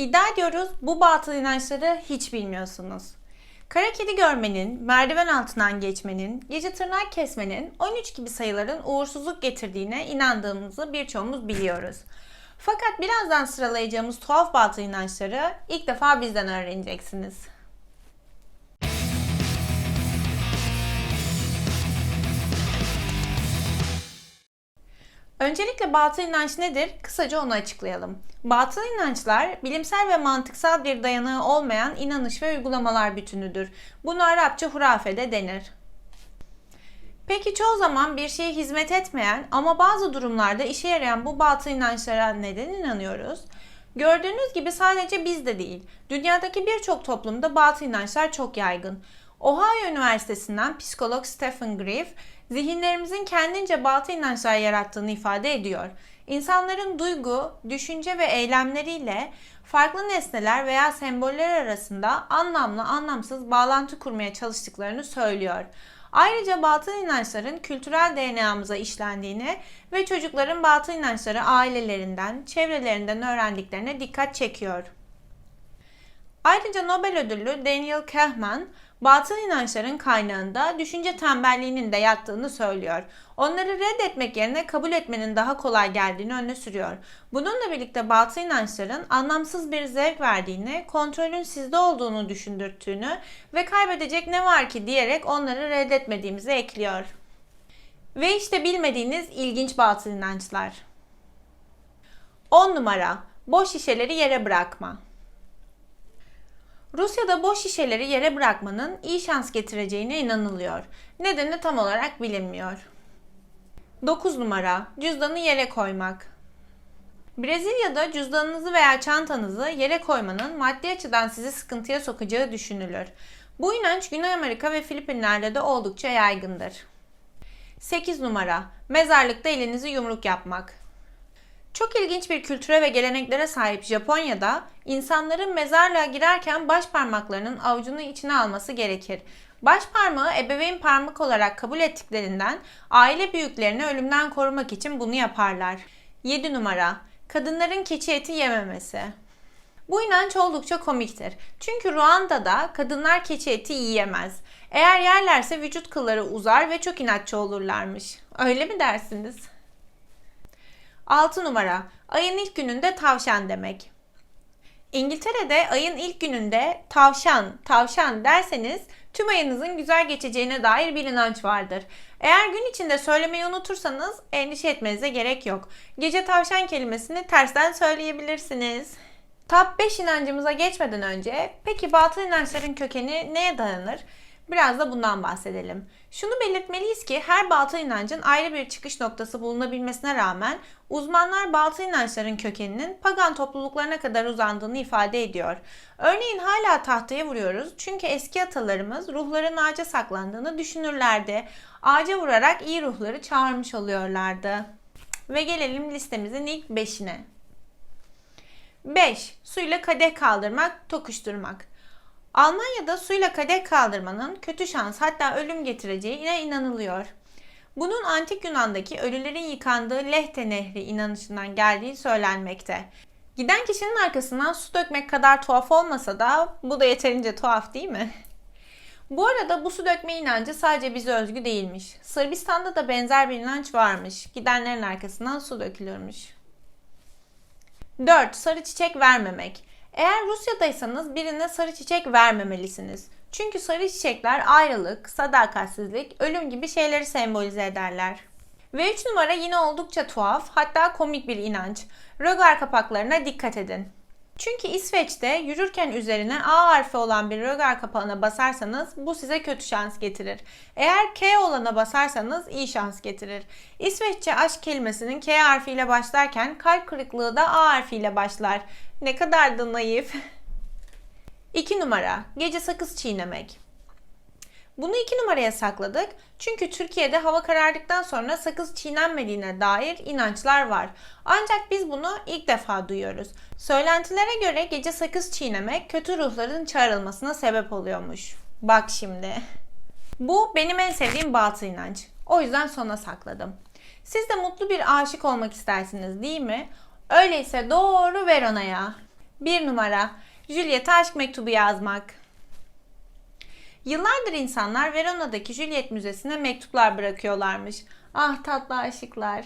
İddia ediyoruz bu batıl inançları hiç bilmiyorsunuz. Kara kedi görmenin, merdiven altından geçmenin, gece tırnak kesmenin 13 gibi sayıların uğursuzluk getirdiğine inandığımızı birçoğumuz biliyoruz. Fakat birazdan sıralayacağımız tuhaf batıl inançları ilk defa bizden öğreneceksiniz. Öncelikle batıl inanç nedir? Kısaca onu açıklayalım. Batıl inançlar bilimsel ve mantıksal bir dayanağı olmayan inanış ve uygulamalar bütünüdür. Bunu Arapça hurafede denir. Peki çoğu zaman bir şeye hizmet etmeyen ama bazı durumlarda işe yarayan bu batıl inançlara neden inanıyoruz? Gördüğünüz gibi sadece bizde değil, dünyadaki birçok toplumda batıl inançlar çok yaygın. Ohio Üniversitesi'nden psikolog Stephen Griff, zihinlerimizin kendince batıl inançlar yarattığını ifade ediyor. İnsanların duygu, düşünce ve eylemleriyle farklı nesneler veya semboller arasında anlamlı anlamsız bağlantı kurmaya çalıştıklarını söylüyor. Ayrıca batıl inançların kültürel DNA'mıza işlendiğini ve çocukların batıl inançları ailelerinden, çevrelerinden öğrendiklerine dikkat çekiyor. Ayrıca Nobel ödüllü Daniel Kahneman, batıl inançların kaynağında düşünce tembelliğinin de yattığını söylüyor. Onları reddetmek yerine kabul etmenin daha kolay geldiğini öne sürüyor. Bununla birlikte batıl inançların anlamsız bir zevk verdiğini, kontrolün sizde olduğunu düşündürttüğünü ve kaybedecek ne var ki diyerek onları reddetmediğimizi ekliyor. Ve işte bilmediğiniz ilginç batıl inançlar. 10 numara. Boş şişeleri yere bırakma. Rusya'da boş şişeleri yere bırakmanın iyi şans getireceğine inanılıyor. Nedeni tam olarak bilinmiyor. 9 numara. Cüzdanı yere koymak. Brezilya'da cüzdanınızı veya çantanızı yere koymanın maddi açıdan sizi sıkıntıya sokacağı düşünülür. Bu inanç Güney Amerika ve Filipinler'de de oldukça yaygındır. 8 numara. Mezarlıkta elinizi yumruk yapmak. Çok ilginç bir kültüre ve geleneklere sahip Japonya'da insanların mezarlığa girerken baş parmaklarının avucunu içine alması gerekir. Baş parmağı ebeveyn parmak olarak kabul ettiklerinden aile büyüklerini ölümden korumak için bunu yaparlar. 7 numara. Kadınların keçi eti yememesi. Bu inanç oldukça komiktir. Çünkü Ruanda'da kadınlar keçi eti yiyemez. Eğer yerlerse vücut kılları uzar ve çok inatçı olurlarmış. Öyle mi dersiniz? 6 numara. Ayın ilk gününde tavşan demek. İngiltere'de ayın ilk gününde tavşan, tavşan derseniz tüm ayınızın güzel geçeceğine dair bir inanç vardır. Eğer gün içinde söylemeyi unutursanız endişe etmenize gerek yok. Gece tavşan kelimesini tersten söyleyebilirsiniz. Top 5 inancımıza geçmeden önce peki batıl inançların kökeni neye dayanır? Biraz da bundan bahsedelim. Şunu belirtmeliyiz ki her batıl inancın ayrı bir çıkış noktası bulunabilmesine rağmen uzmanlar batıl inançların kökeninin pagan topluluklarına kadar uzandığını ifade ediyor. Örneğin hala tahtaya vuruyoruz çünkü eski atalarımız ruhların ağaca saklandığını düşünürlerdi. Ağaca vurarak iyi ruhları çağırmış oluyorlardı. Ve gelelim listemizin ilk 5'ine. 5. Suyla kadeh kaldırmak, tokuşturmak. Almanya'da suyla kadeh kaldırmanın kötü şans hatta ölüm getireceğine inanılıyor. Bunun antik Yunan'daki ölülerin yıkandığı Lehte Nehri inanışından geldiği söylenmekte. Giden kişinin arkasından su dökmek kadar tuhaf olmasa da bu da yeterince tuhaf değil mi? Bu arada bu su dökme inancı sadece bize özgü değilmiş. Sırbistan'da da benzer bir inanç varmış. Gidenlerin arkasından su dökülürmüş. 4. Sarı çiçek vermemek. Eğer Rusya'daysanız birine sarı çiçek vermemelisiniz. Çünkü sarı çiçekler ayrılık, sadakatsizlik, ölüm gibi şeyleri sembolize ederler. Ve 3 numara yine oldukça tuhaf, hatta komik bir inanç. Rögar kapaklarına dikkat edin. Çünkü İsveç'te yürürken üzerine A harfi olan bir rögar kapağına basarsanız bu size kötü şans getirir. Eğer K olana basarsanız iyi şans getirir. İsveççe aşk kelimesinin K harfiyle başlarken kalp kırıklığı da A harfiyle başlar. Ne kadar da naif. 2 numara. Gece sakız çiğnemek. Bunu iki numaraya sakladık. Çünkü Türkiye'de hava karardıktan sonra sakız çiğnenmediğine dair inançlar var. Ancak biz bunu ilk defa duyuyoruz. Söylentilere göre gece sakız çiğnemek kötü ruhların çağrılmasına sebep oluyormuş. Bak şimdi. Bu benim en sevdiğim batıl inanç. O yüzden sona sakladım. Siz de mutlu bir aşık olmak istersiniz değil mi? Öyleyse doğru Verona'ya. 1 numara Juliet'e aşk mektubu yazmak. Yıllardır insanlar Verona'daki Juliet Müzesi'ne mektuplar bırakıyorlarmış. Ah tatlı aşıklar.